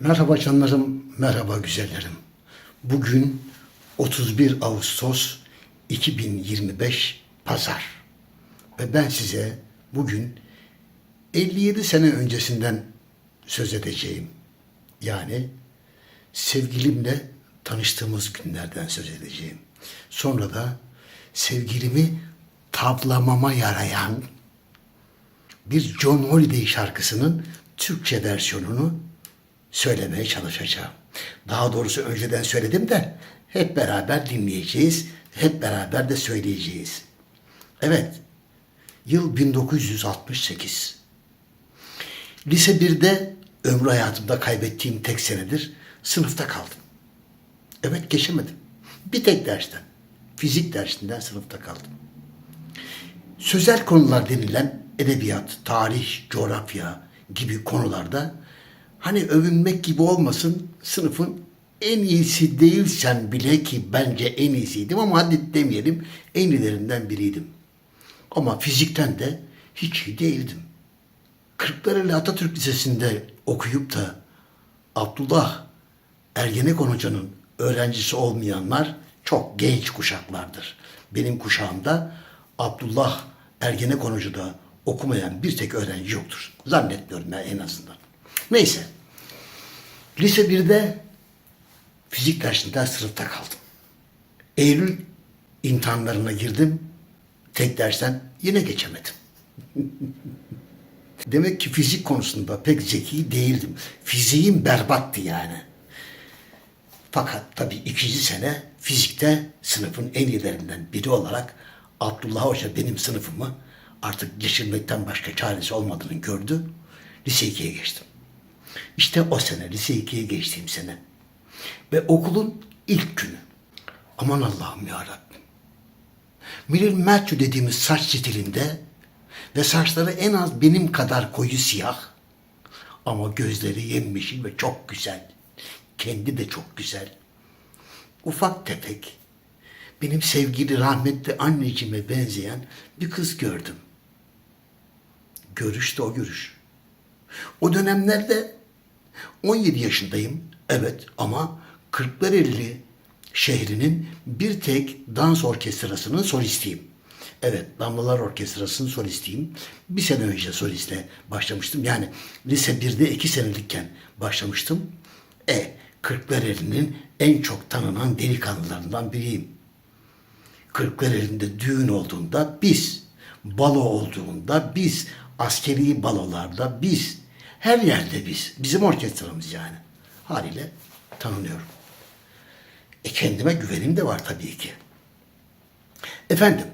Merhaba canlarım, merhaba güzellerim. Bugün 31 Ağustos 2025 Pazar. Ve ben size bugün 57 sene öncesinden söz edeceğim. Yani sevgilimle tanıştığımız günlerden söz edeceğim. Sonra da sevgilimi tavlamama yarayan bir John Holiday şarkısının Türkçe versiyonunu söylemeye çalışacağım. Daha doğrusu önceden söyledim de hep beraber dinleyeceğiz, hep beraber de söyleyeceğiz. Evet, yıl 1968. Lise 1'de ömrü hayatımda kaybettiğim tek senedir sınıfta kaldım. Evet geçemedim. Bir tek dersten, fizik dersinden sınıfta kaldım. Sözel konular denilen edebiyat, tarih, coğrafya gibi konularda hani övünmek gibi olmasın sınıfın en iyisi değilsen bile ki bence en iyisiydim ama hadi demeyelim en iyilerinden biriydim. Ama fizikten de hiç iyi değildim. Kırklareli Atatürk Lisesi'nde okuyup da Abdullah Ergenekon Hoca'nın öğrencisi olmayanlar çok genç kuşaklardır. Benim kuşağımda Abdullah Ergenekon Hoca'da okumayan bir tek öğrenci yoktur. Zannetmiyorum ben en azından. Neyse. Lise 1'de fizik dersinden sınıfta kaldım. Eylül imtihanlarına girdim. Tek dersten yine geçemedim. Demek ki fizik konusunda pek zeki değildim. Fiziğim berbattı yani. Fakat tabii ikinci sene fizikte sınıfın en iyilerinden biri olarak Abdullah Hoca benim sınıfımı artık geçirmekten başka çaresi olmadığını gördü. Lise 2'ye geçtim. İşte o sene, lise 2'ye geçtiğim sene. Ve okulun ilk günü. Aman Allah'ım ya Rabbim. Marilyn Matthew dediğimiz saç stilinde ve saçları en az benim kadar koyu siyah ama gözleri yemyeşil ve çok güzel. Kendi de çok güzel. Ufak tefek, benim sevgili rahmetli anneciğime benzeyen bir kız gördüm. Görüş de o görüş. O dönemlerde 17 yaşındayım. Evet ama Kırklareli şehrinin bir tek dans orkestrasının solistiyim. Evet, Damlalar Orkestrası'nın solistiyim. Bir sene önce soliste başlamıştım. Yani lise 1'de iki senelikken başlamıştım. E, Kırklareli'nin en çok tanınan delikanlılarından biriyim. Kırklareli'nde düğün olduğunda biz, balo olduğunda biz, askeri balolarda biz, her yerde biz. Bizim orkestramız yani. Haliyle tanınıyorum. E kendime güvenim de var tabii ki. Efendim,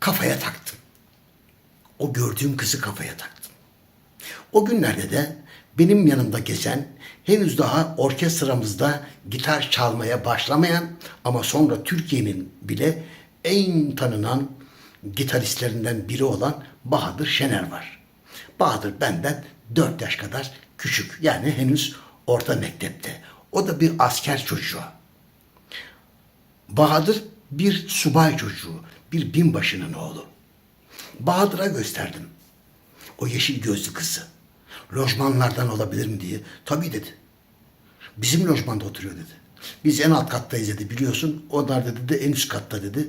kafaya taktım. O gördüğüm kızı kafaya taktım. O günlerde de benim yanımda gezen, henüz daha orkestramızda gitar çalmaya başlamayan ama sonra Türkiye'nin bile en tanınan gitaristlerinden biri olan Bahadır Şener var. Bahadır benden 4 yaş kadar küçük. Yani henüz orta mektepte. O da bir asker çocuğu. Bahadır bir subay çocuğu, bir binbaşının oğlu. Bahadır'a gösterdim. O yeşil gözlü kızı. Lojmanlardan olabilir mi diye. Tabii dedi. Bizim lojmanda oturuyor dedi. Biz en alt kattayız dedi biliyorsun. Onlar dedi de en üst katta dedi.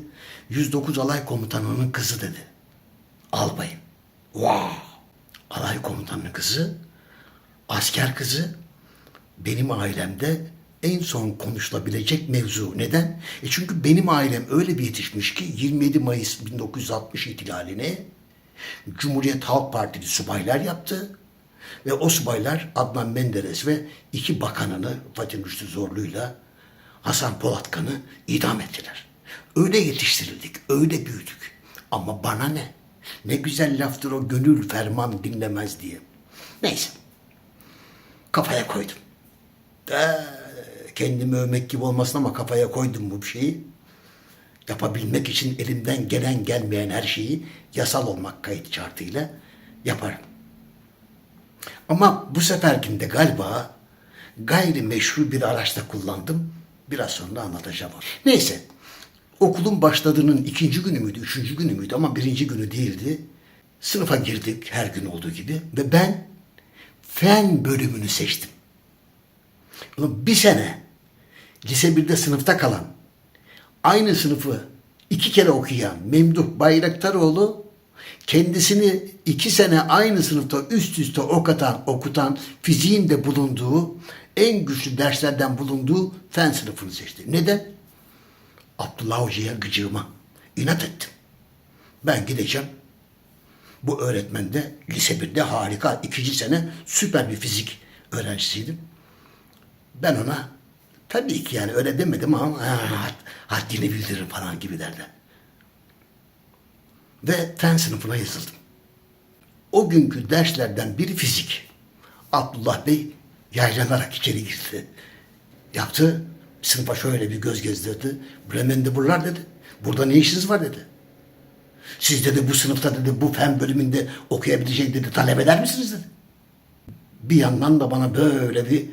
109 alay komutanının kızı dedi. Albayım. Wow. Alay komutanının kızı, asker kızı benim ailemde en son konuşulabilecek mevzu. Neden? E çünkü benim ailem öyle bir yetişmiş ki 27 Mayıs 1960 ihtilalini Cumhuriyet Halk Partili subaylar yaptı. Ve o subaylar Adnan Menderes ve iki bakanını Fatih Rüştü Zorlu'yla Hasan Polatkan'ı idam ettiler. Öyle yetiştirildik, öyle büyüdük. Ama bana ne? Ne güzel laftır o gönül ferman dinlemez diye. Neyse. Kafaya koydum. Ee, kendimi övmek gibi olmasın ama kafaya koydum bu şeyi. Yapabilmek için elimden gelen gelmeyen her şeyi yasal olmak kayıt şartıyla yaparım. Ama bu seferkinde galiba gayri meşru bir araçta kullandım. Biraz sonra anlatacağım. Neyse. Okulun başladığının ikinci günü müydü, üçüncü günü müydü ama birinci günü değildi. Sınıfa girdik her gün olduğu gibi ve ben fen bölümünü seçtim. Ulan bir sene lise 1'de sınıfta kalan, aynı sınıfı iki kere okuyan Memduh Bayraktaroğlu kendisini iki sene aynı sınıfta üst üste okutan, okutan fiziğin de bulunduğu en güçlü derslerden bulunduğu fen sınıfını seçti. Neden? Abdullah Hoca'ya gıcığıma inat ettim. Ben gideceğim. Bu öğretmen de lise 1'de harika ikinci sene süper bir fizik öğrencisiydim. Ben ona tabii ki yani öyle demedim ama ha, haddini bildiririm falan gibi derdi. Ve fen sınıfına yazıldım. O günkü derslerden biri fizik. Abdullah Bey yaylanarak içeri girdi. Yaptı. Sınıfa şöyle bir göz gezdirdi. Bremendeburlar dedi. Burada ne işiniz var dedi. Siz dedi bu sınıfta dedi bu fen bölümünde okuyabilecek dedi talep eder misiniz dedi. Bir yandan da bana böyle bir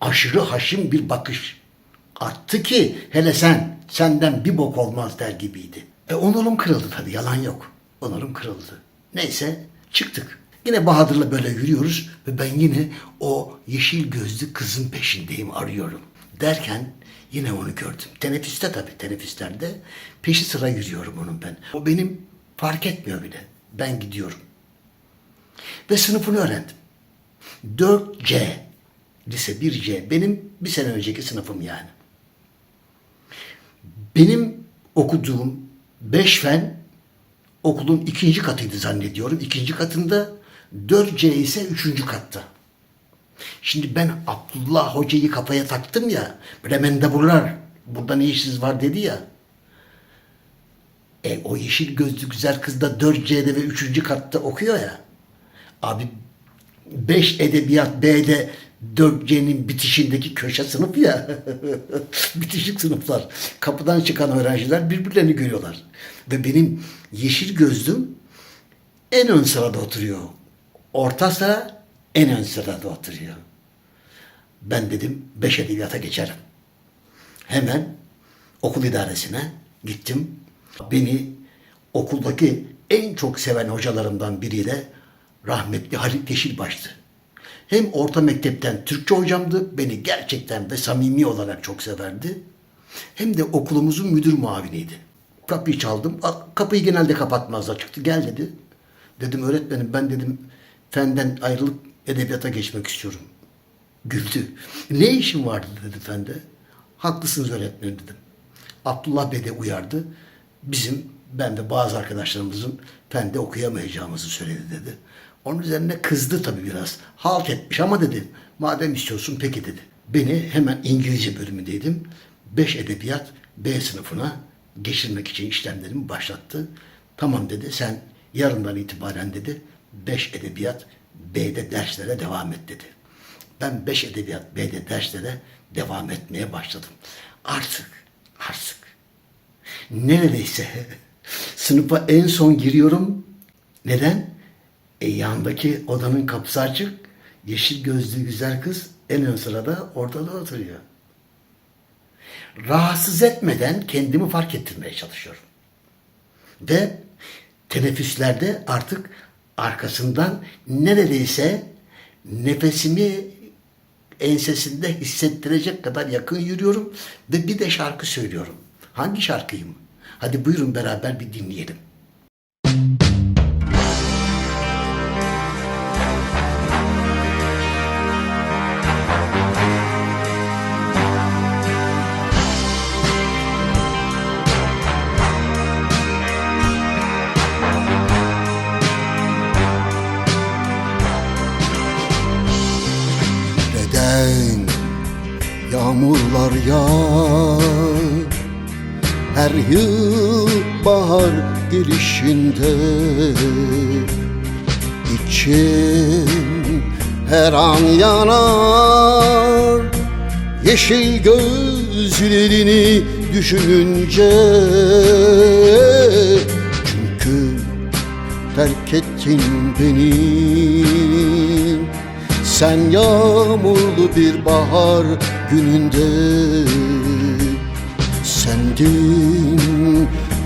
aşırı haşim bir bakış attı ki hele sen senden bir bok olmaz der gibiydi. E onurum kırıldı tabii yalan yok. Onurum kırıldı. Neyse çıktık. Yine Bahadır'la böyle yürüyoruz ve ben yine o yeşil gözlü kızın peşindeyim arıyorum. Derken yine onu gördüm. Teneffüste tabii teneffüslerde peşi sıra yürüyorum onun ben. O benim fark etmiyor bile. Ben gidiyorum. Ve sınıfını öğrendim. 4C. Lise 1C. Benim bir sene önceki sınıfım yani. Benim okuduğum 5 fen okulun ikinci katıydı zannediyorum. İkinci katında 4C ise üçüncü katta. Şimdi ben Abdullah Hoca'yı kafaya taktım ya. Bremendeburlar burada ne işiniz var dedi ya. E o yeşil gözlü güzel kız da 4C'de ve 3. katta okuyor ya. Abi 5 edebiyat B'de 4C'nin bitişindeki köşe sınıf ya. Bitişik sınıflar. Kapıdan çıkan öğrenciler birbirlerini görüyorlar. Ve benim yeşil gözlüm en ön sırada oturuyor. Orta sıra en ön sırada oturuyor. Ben dedim 5 edebiyata geçerim. Hemen okul idaresine gittim. Beni okuldaki en çok seven hocalarımdan biriyle rahmetli Halit Yeşilbaş'tı. Hem orta mektepten Türkçe hocamdı, beni gerçekten ve samimi olarak çok severdi. Hem de okulumuzun müdür muaviniydi. Kapıyı çaldım, kapıyı genelde kapatmazlar çıktı, gel dedi. Dedim öğretmenim ben dedim fenden ayrılıp edebiyata geçmek istiyorum. Güldü. Ne işin vardı dedi fende. Haklısınız öğretmenim dedim. Abdullah Bey de uyardı. Bizim, ben ve bazı arkadaşlarımızın fende okuyamayacağımızı söyledi dedi. Onun üzerine kızdı tabii biraz. Halt etmiş ama dedi. Madem istiyorsun peki dedi. Beni hemen İngilizce bölümündeydim. 5 edebiyat B sınıfına geçirmek için işlemlerimi başlattı. Tamam dedi sen yarından itibaren dedi 5 edebiyat B'de derslere devam et dedi. Ben 5 edebiyat B'de derslere devam etmeye başladım. Artık, artık neredeyse sınıfa en son giriyorum. Neden? E yandaki odanın kapısı açık. Yeşil gözlü güzel kız en ön sırada ortada oturuyor. Rahatsız etmeden kendimi fark ettirmeye çalışıyorum. Ve teneffüslerde artık arkasından neredeyse nefesimi ensesinde hissettirecek kadar yakın yürüyorum ve bir de şarkı söylüyorum. Hangi şarkıyı mı? Hadi buyurun beraber bir dinleyelim. Yıl bahar gelişinde İçim her an yanar Yeşil gözlerini düşününce Çünkü terk ettin beni Sen yağmurlu bir bahar gününde Sendin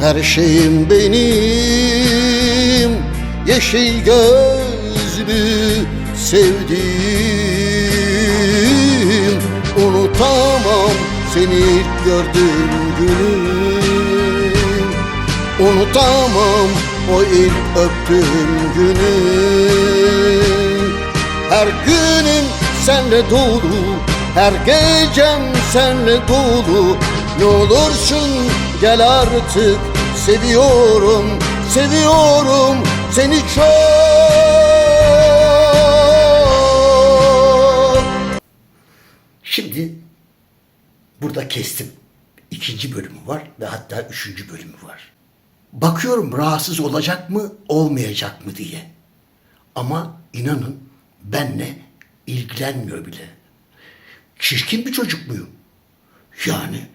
her şeyim benim. Yeşil gözlü sevdiğim. Seni ilk gördüğüm günü. Unutamam o ilk öptüğüm günü. Her günüm senle dolu Her gecem senle dolu. Ne olursun gel artık Seviyorum, seviyorum seni çok Şimdi burada kestim. İkinci bölümü var ve hatta üçüncü bölümü var. Bakıyorum rahatsız olacak mı, olmayacak mı diye. Ama inanın benle ilgilenmiyor bile. Çirkin bir çocuk muyum? Yani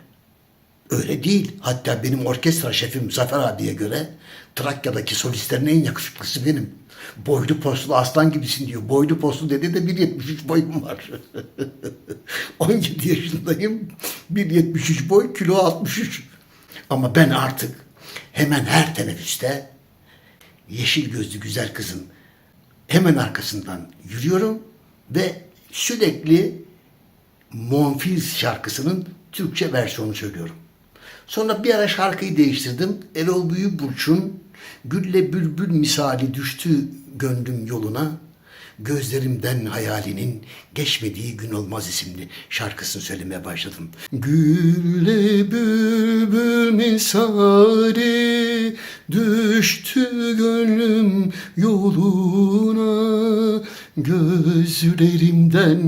öyle değil. Hatta benim orkestra şefim Zafer abiye göre Trakya'daki solistlerin en yakışıklısı benim. Boylu poslu aslan gibisin diyor. Boylu poslu dedi de 1.73 boyum var. 17 yaşındayım. 1.73 boy, kilo 63. Ama ben artık hemen her teneffüste yeşil gözlü güzel kızın hemen arkasından yürüyorum ve sürekli Monfils şarkısının Türkçe versiyonu söylüyorum. Sonra bir ara şarkıyı değiştirdim. Erol Büyükburç'un Gülle Bülbül misali düştü gönlüm yoluna. Gözlerimden hayalinin geçmediği gün olmaz isimli şarkısını söylemeye başladım. Gülle bülbül misali düştü gönlüm yoluna Gözlerimden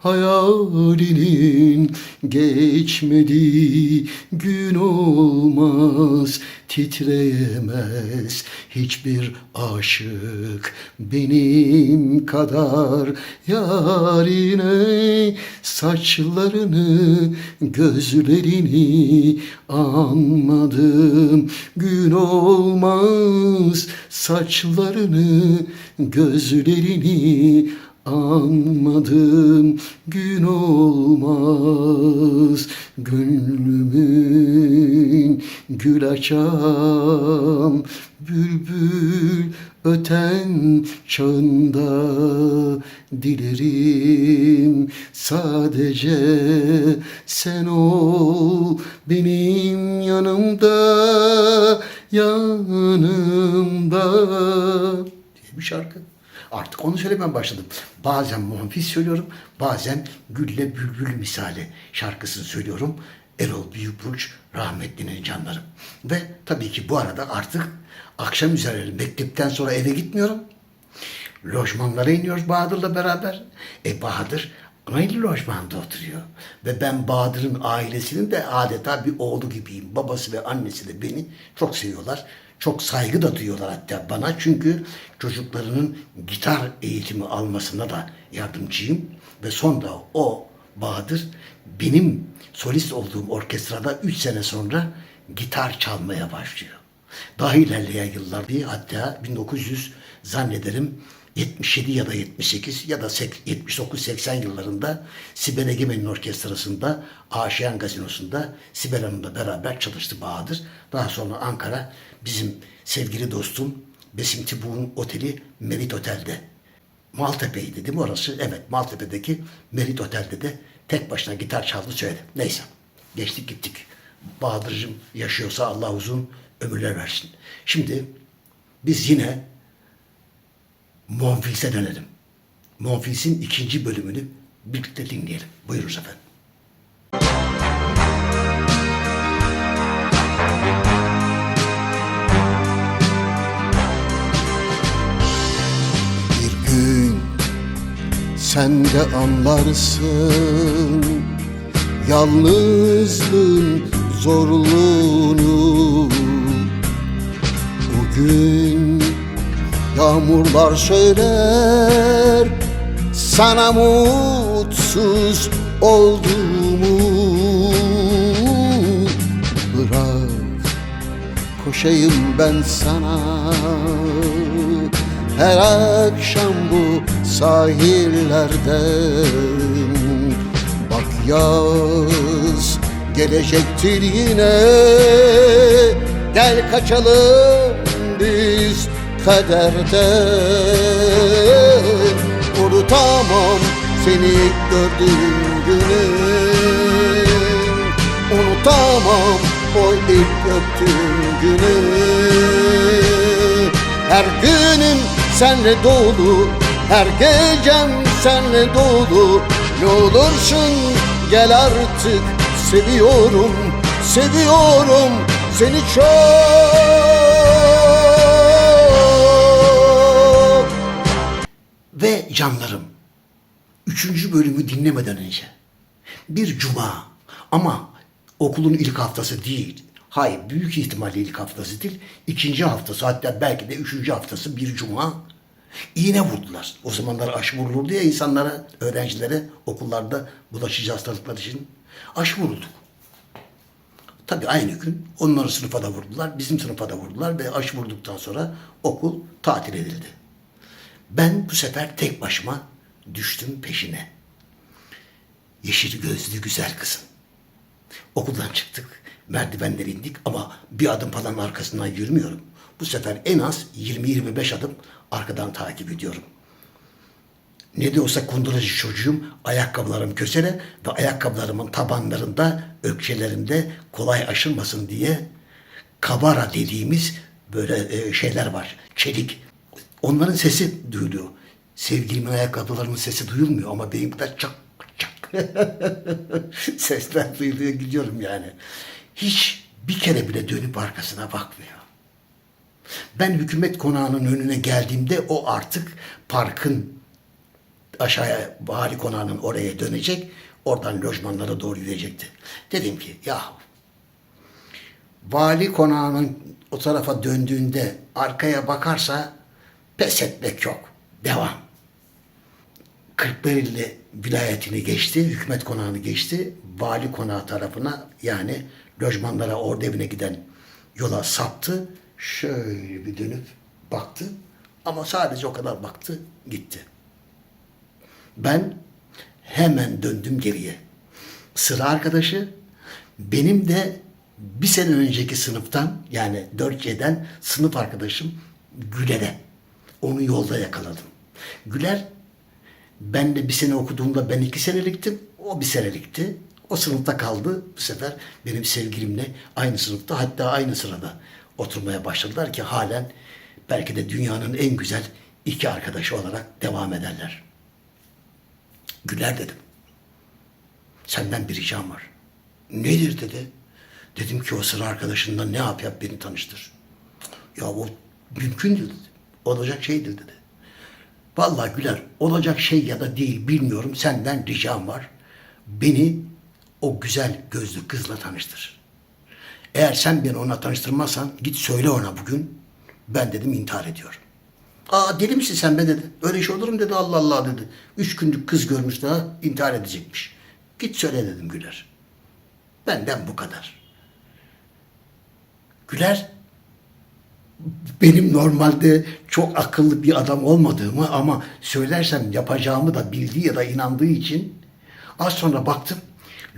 hayalinin geçmediği gün olmaz Titreyemez. Hiçbir aşık benim kadar yarine Saçlarını gözlerini anmadım. Gün olmaz Saçlarını gözlerini anmadım. Gün olmaz Gönlümün gül açam bülbül öten çağında dilerim. Sadece sen ol benim yanımda yanımda diye bir şarkı. Artık onu söylemeye başladım. Bazen Monfils söylüyorum, bazen Gülle Bülbül misali şarkısını söylüyorum. Erol Büyükburç rahmetlinin canlarım. Ve tabii ki bu arada artık akşam üzeri mektepten sonra eve gitmiyorum. Lojmanlara iniyoruz Bahadır'la beraber. E Bahadır aynı lojmanda oturuyor. Ve ben Bahadır'ın ailesinin de adeta bir oğlu gibiyim. Babası ve annesi de beni çok seviyorlar. Çok saygı da duyuyorlar hatta bana. Çünkü çocuklarının gitar eğitimi almasına da yardımcıyım. Ve sonra o Bahadır benim solist olduğum orkestrada 3 sene sonra gitar çalmaya başlıyor. Daha ilerleyen yıllar değil hatta 1900 zannederim 77 ya da 78 ya da 79-80 yıllarında Sibel Egemen'in orkestrasında Aşiyan Gazinosu'nda Sibel Hanım'la beraber çalıştı Bahadır. Daha sonra Ankara bizim sevgili dostum Besim Tibu'nun oteli Merit Otel'de. Maltepe'ydi değil mi orası? Evet Maltepe'deki Merit Otel'de de tek başına gitar çaldı söyledi. Neyse geçtik gittik. Bahadır'cığım yaşıyorsa Allah uzun ömürler versin. Şimdi biz yine Monfils'e dönelim. Monfils'in ikinci bölümünü birlikte dinleyelim. Buyurunuz efendim. Bir gün sen de anlarsın Yalnızlığın zorluğunu Bugün yağmurlar söyler Sana mutsuz olduğumu Bırak. Koşayım ben sana Her akşam bu sahillerde. Bak yaz gelecektir yine Gel kaçalım biz kaderde. Unutamam seni ilk gördüğüm günü. Unutamam o ilk öptüğüm günü. Her günüm senle dolu Her gecem senle dolu. Ne olursun gel artık Seviyorum, seviyorum seni çok Ve canlarım, üçüncü bölümü dinlemeden önce bir cuma ama okulun ilk haftası değil. Hayır, büyük ihtimalle ilk haftası değil. ikinci haftası hatta belki de üçüncü haftası bir cuma iğne vurdular. O zamanlar aşı vurulurdu ya insanlara, öğrencilere okullarda bulaşıcı hastalıklar için aşı vurulduk. Tabii aynı gün onların sınıfa da vurdular, bizim sınıfa da vurdular ve aşı vurduktan sonra okul tatil edildi. Ben bu sefer tek başıma düştüm peşine. Yeşil gözlü güzel kızım. Okuldan çıktık, merdivenleri indik ama bir adım falan arkasından yürümüyorum. Bu sefer en az 20-25 adım arkadan takip ediyorum. Ne de olsa kunduracı çocuğum, ayakkabılarım kösele ve ayakkabılarımın tabanlarında, ökçelerinde kolay aşılmasın diye kabara dediğimiz böyle e, şeyler var. Çelik. Onların sesi duyuluyor. Sevgilimin ayakkabılarımın sesi duyulmuyor ama benim de çak çak sesler duyuluyor gidiyorum yani. Hiç bir kere bile dönüp arkasına bakmıyor. Ben hükümet konağının önüne geldiğimde o artık parkın aşağıya vali konağının oraya dönecek. Oradan lojmanlara doğru yürüyecekti. Dedim ki ya vali konağının o tarafa döndüğünde arkaya bakarsa pes etmek yok. Devam. Kırklareli vilayetini geçti, hükümet konağını geçti. Vali konağı tarafına yani lojmanlara orada evine giden yola saptı. Şöyle bir dönüp baktı. Ama sadece o kadar baktı, gitti. Ben hemen döndüm geriye. Sıra arkadaşı benim de bir sene önceki sınıftan yani 4C'den sınıf arkadaşım Güler'e. Onu yolda yakaladım. Güler ben de bir sene okuduğumda ben iki seneliktim. O bir senelikti. O sınıfta kaldı. Bu sefer benim sevgilimle aynı sınıfta hatta aynı sırada oturmaya başladılar ki halen belki de dünyanın en güzel iki arkadaşı olarak devam ederler. Güler dedim. Senden bir ricam var. Nedir dedi. Dedim ki o sıra arkadaşından ne yap yap beni tanıştır. Ya o mümkündür dedi. Olacak şeydir dedi. Vallahi Güler olacak şey ya da değil bilmiyorum senden ricam var. Beni o güzel gözlü kızla tanıştır. Eğer sen beni ona tanıştırmazsan git söyle ona bugün. Ben dedim intihar ediyorum. Aa deli misin sen be dedi. Öyle şey olur mu dedi Allah Allah dedi. Üç günlük kız görmüş daha intihar edecekmiş. Git söyle dedim Güler. Benden bu kadar. Güler benim normalde çok akıllı bir adam olmadığımı ama söylersem yapacağımı da bildiği ya da inandığı için az sonra baktım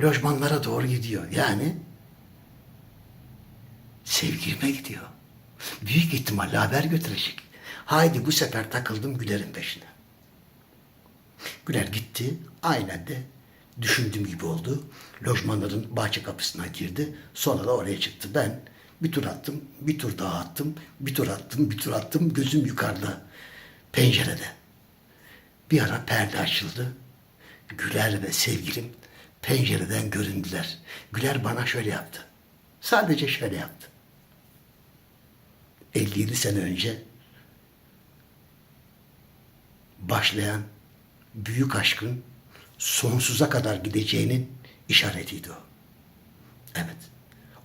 lojmanlara doğru gidiyor. Yani sevgilime gidiyor. Büyük ihtimalle haber götürecek. Haydi bu sefer takıldım Güler'in peşine. Güler gitti. Aynen de düşündüğüm gibi oldu. Lojmanların bahçe kapısına girdi. Sonra da oraya çıktı. Ben bir tur attım, bir tur daha attım, bir tur attım, bir tur attım. Gözüm yukarıda, pencerede. Bir ara perde açıldı. Güler ve sevgilim pencereden göründüler. Güler bana şöyle yaptı. Sadece şöyle yaptı. 57 sene önce başlayan büyük aşkın sonsuza kadar gideceğinin işaretiydi o. Evet.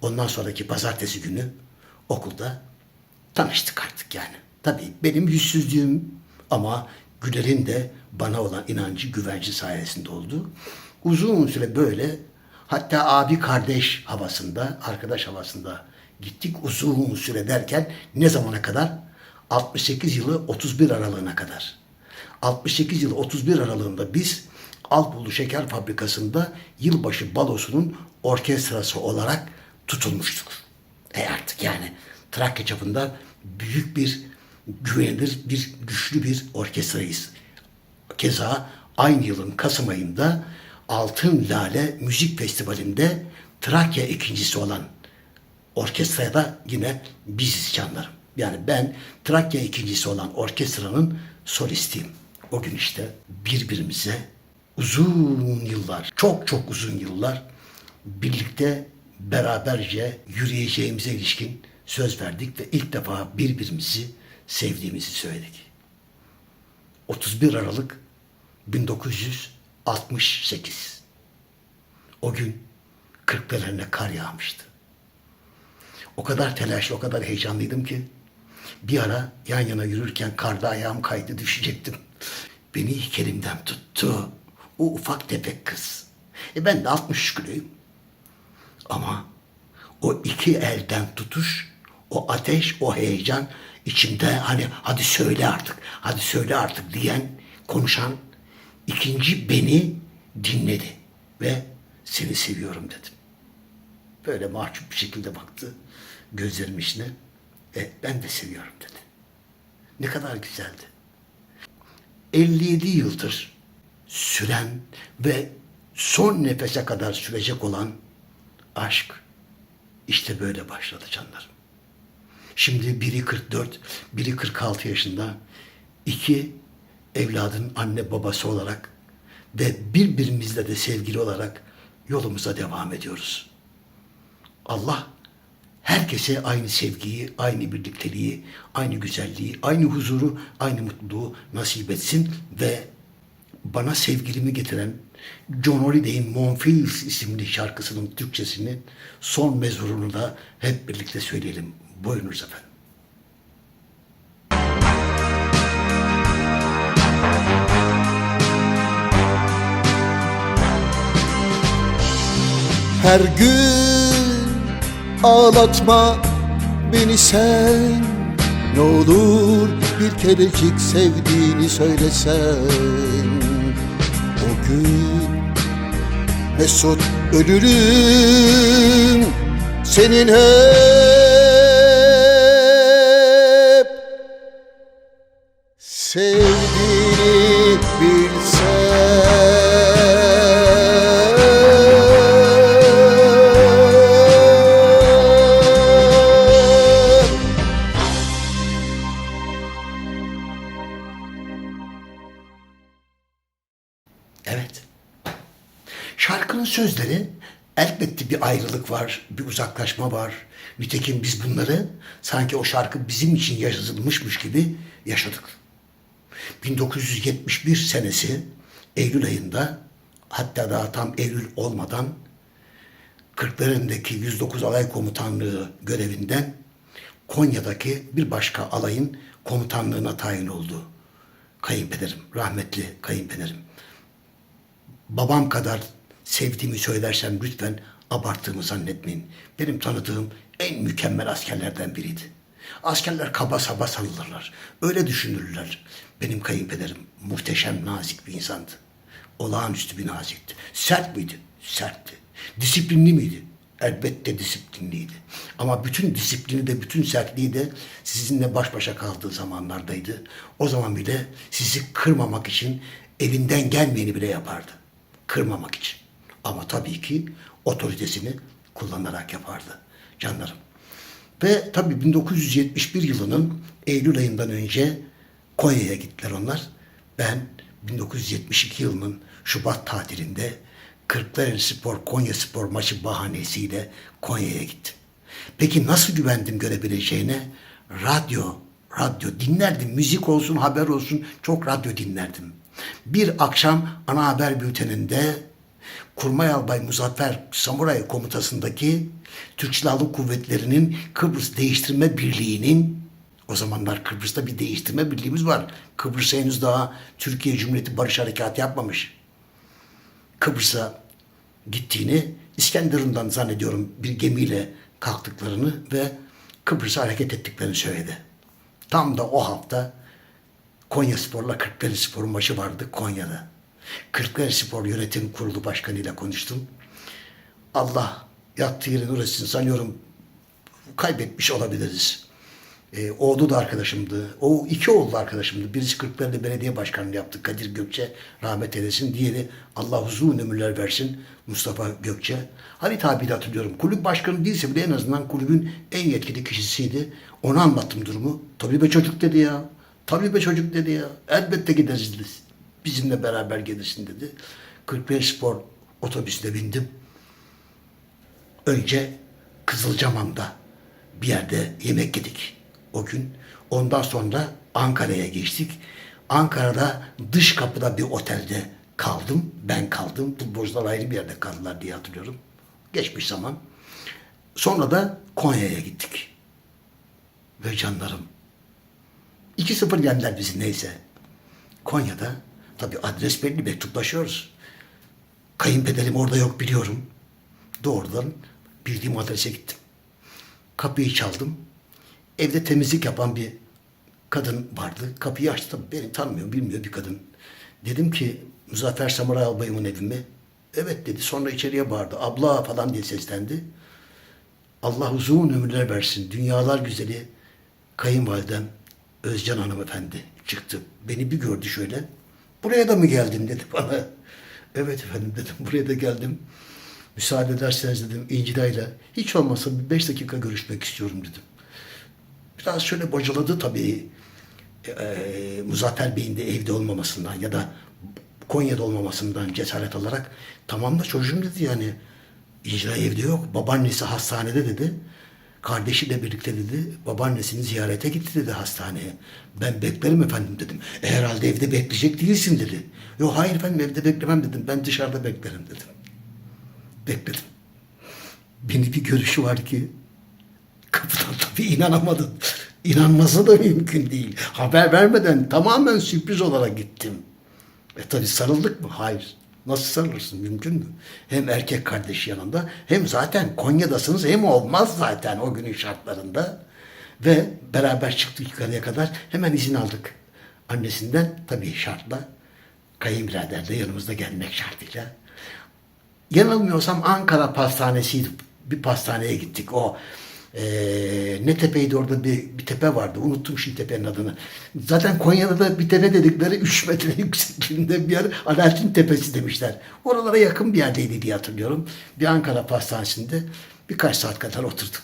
Ondan sonraki pazartesi günü okulda tanıştık artık yani. Tabii benim yüzsüzlüğüm ama Güler'in de bana olan inancı, güvenci sayesinde oldu. Uzun süre böyle hatta abi kardeş havasında, arkadaş havasında gittik uzun süre derken ne zamana kadar? 68 yılı 31 aralığına kadar. 68 yıl 31 aralığında biz Alpulu Şeker Fabrikası'nda yılbaşı balosunun orkestrası olarak tutulmuştuk. E artık yani Trakya çapında büyük bir güvenilir, bir güçlü bir orkestrayız. Keza aynı yılın Kasım ayında Altın Lale Müzik Festivali'nde Trakya ikincisi olan orkestraya da yine biziz canlarım. Yani ben Trakya ikincisi olan orkestranın solistiyim. O gün işte birbirimize uzun yıllar, çok çok uzun yıllar birlikte beraberce yürüyeceğimize ilişkin söz verdik ve ilk defa birbirimizi sevdiğimizi söyledik. 31 Aralık 1968. O gün kırklarına kar yağmıştı. O kadar telaşlı, o kadar heyecanlıydım ki bir ara yan yana yürürken karda ayağım kaydı düşecektim. Beni ilk elimden tuttu. O ufak tefek kız. E ben de 60 kiloyum. Ama o iki elden tutuş, o ateş, o heyecan içimde hani hadi söyle artık, hadi söyle artık diyen, konuşan ikinci beni dinledi ve seni seviyorum dedim. Böyle mahcup bir şekilde baktı gözlerimin içine. E, ben de seviyorum dedi. Ne kadar güzeldi. 57 yıldır süren ve son nefese kadar sürecek olan aşk işte böyle başladı canlarım. Şimdi biri 44, biri 46 yaşında iki evladın anne babası olarak ve birbirimizle de sevgili olarak yolumuza devam ediyoruz. Allah herkese aynı sevgiyi, aynı birlikteliği, aynı güzelliği, aynı huzuru, aynı mutluluğu nasip etsin ve bana sevgilimi getiren John Holiday'in Monfils isimli şarkısının Türkçesini son mezurunu da hep birlikte söyleyelim. Buyurunuz efendim. Her gün ağlatma beni sen Ne olur bir kerecik sevdiğini söylesen gün Mesut ölürüm Senin hep var, bir uzaklaşma var. Nitekim biz bunları sanki o şarkı bizim için yazılmışmış gibi yaşadık. 1971 senesi Eylül ayında hatta daha tam Eylül olmadan Kırklareli'ndeki 109 Alay Komutanlığı görevinden Konya'daki bir başka alayın komutanlığına tayin oldu. Kayınpederim, rahmetli kayınpederim babam kadar sevdiğimi söylersem lütfen abarttığımı zannetmeyin. Benim tanıdığım en mükemmel askerlerden biriydi. Askerler kaba saba sanılırlar. Öyle düşünürler. Benim kayınpederim muhteşem nazik bir insandı. Olağanüstü bir nazikti. Sert miydi? Sertti. Disiplinli miydi? Elbette disiplinliydi. Ama bütün disiplini de bütün sertliği de sizinle baş başa kaldığı zamanlardaydı. O zaman bile sizi kırmamak için elinden gelmeyeni bile yapardı. Kırmamak için. Ama tabii ki otoritesini kullanarak yapardı canlarım. Ve tabii 1971 yılının Eylül ayından önce Konya'ya gittiler onlar. Ben 1972 yılının Şubat tatilinde Kırklareli Spor Konya Spor maçı bahanesiyle Konya'ya gittim. Peki nasıl güvendim görebileceğine? Radyo, radyo dinlerdim. Müzik olsun, haber olsun çok radyo dinlerdim. Bir akşam ana haber bülteninde Kurmay Albay Muzaffer Samuray komutasındaki Türk Silahlı Kuvvetleri'nin Kıbrıs Değiştirme Birliği'nin o zamanlar Kıbrıs'ta bir değiştirme birliğimiz var. Kıbrıs henüz daha Türkiye Cumhuriyeti Barış Harekatı yapmamış. Kıbrıs'a gittiğini İskenderun'dan zannediyorum bir gemiyle kalktıklarını ve Kıbrıs'a hareket ettiklerini söyledi. Tam da o hafta Konya Spor'la Kırklareli Spor'un maçı vardı Konya'da. Kırklareli Spor Yönetim Kurulu Başkanı ile konuştum. Allah yattığı yeri nur sanıyorum kaybetmiş olabiliriz. E, oğlu da arkadaşımdı. O iki oğlu da arkadaşımdı. Birisi Kırklareli Belediye Başkanlığı yaptı. Kadir Gökçe rahmet eylesin. Diğeri Allah uzun ömürler versin. Mustafa Gökçe. Halit abi de hatırlıyorum. Kulüp başkanı değilse bile en azından kulübün en yetkili kişisiydi. Ona anlattım durumu. Tabii be çocuk dedi ya. Tabii be çocuk dedi ya. Elbette gideriz. Bizimle beraber gelirsin dedi. 45 Spor otobüsüne bindim. Önce Kızılcamam'da bir yerde yemek yedik o gün. Ondan sonra Ankara'ya geçtik. Ankara'da dış kapıda bir otelde kaldım. Ben kaldım. Futbolcular ayrı bir yerde kaldılar diye hatırlıyorum. Geçmiş zaman. Sonra da Konya'ya gittik. Ve canlarım 2-0 yendiler bizi neyse. Konya'da tabii adres belli mektuplaşıyoruz. Kayınpederim orada yok biliyorum. Doğrudan bildiğim adrese gittim. Kapıyı çaldım. Evde temizlik yapan bir kadın vardı. Kapıyı açtım. Beni tanımıyor, bilmiyor bir kadın. Dedim ki Muzaffer Samuray Albayım'ın evi mi? Evet dedi. Sonra içeriye bağırdı. Abla falan diye seslendi. Allah uzun ömürler versin. Dünyalar güzeli kayınvalidem Özcan hanımefendi çıktı. Beni bir gördü şöyle. Buraya da mı geldin dedi bana. Evet efendim dedim. Buraya da geldim. Müsaade ederseniz dedim İncila'yla hiç olmazsa bir beş dakika görüşmek istiyorum dedim. Biraz şöyle bocaladı tabii. Ee, Muzaffer Bey'in de evde olmamasından ya da Konya'da olmamasından cesaret alarak tamam da çocuğum dedi yani İcra evde yok. Babaannesi hastanede dedi. Kardeşiyle birlikte dedi. Babaannesini ziyarete gitti dedi hastaneye. Ben beklerim efendim dedim. E, herhalde evde bekleyecek değilsin dedi. Yok hayır efendim evde beklemem dedim. Ben dışarıda beklerim dedim. Bekledim. Beni bir görüşü var ki kapıdan tabii inanamadım. İnanması da mümkün değil. Haber vermeden tamamen sürpriz olarak gittim. E tabii sarıldık mı? Hayır. Nasıl sarılırsın? Mümkün mü? Hem erkek kardeşi yanında hem zaten Konya'dasınız hem olmaz zaten o günün şartlarında. Ve beraber çıktık yukarıya kadar hemen izin aldık. Annesinden tabii şartla kayınbirader de yanımızda gelmek şartıyla. Yanılmıyorsam Ankara pastanesiydi. Bir pastaneye gittik. O eee, ne tepeydi orada bir, bir tepe vardı. Unuttum şimdi tepenin adını. Zaten Konya'da da bir tepe dedikleri 3 metre yüksekliğinde bir yer Alaaddin Tepesi demişler. Oralara yakın bir yerdeydi diye hatırlıyorum. Bir Ankara pastanesinde birkaç saat kadar oturduk.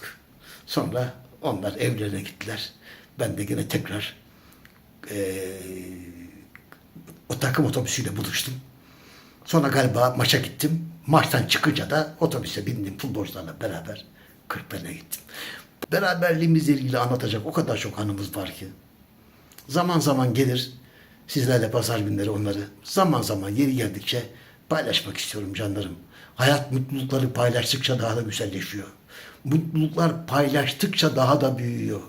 Sonra onlar evlerine gittiler. Ben de yine tekrar eee, o takım otobüsüyle buluştum. Sonra galiba maça gittim. Maçtan çıkınca da otobüse bindim futbolcularla beraber Kırklareli'ne gittim. Beraberliğimizle ilgili anlatacak o kadar çok anımız var ki. Zaman zaman gelir sizlerle pazar günleri onları zaman zaman yeri geldikçe paylaşmak istiyorum canlarım. Hayat mutlulukları paylaştıkça daha da güzelleşiyor. Mutluluklar paylaştıkça daha da büyüyor.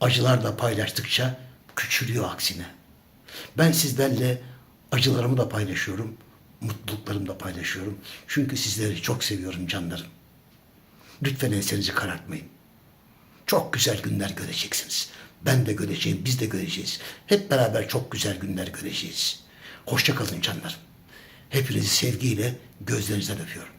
Acılar da paylaştıkça küçülüyor aksine. Ben sizlerle acılarımı da paylaşıyorum, mutluluklarımı da paylaşıyorum. Çünkü sizleri çok seviyorum canlarım. Lütfen ensenizi karartmayın. Çok güzel günler göreceksiniz. Ben de göreceğim, biz de göreceğiz. Hep beraber çok güzel günler göreceğiz. Hoşça kalın canlarım. Hepinizi sevgiyle gözlerinizden öpüyorum.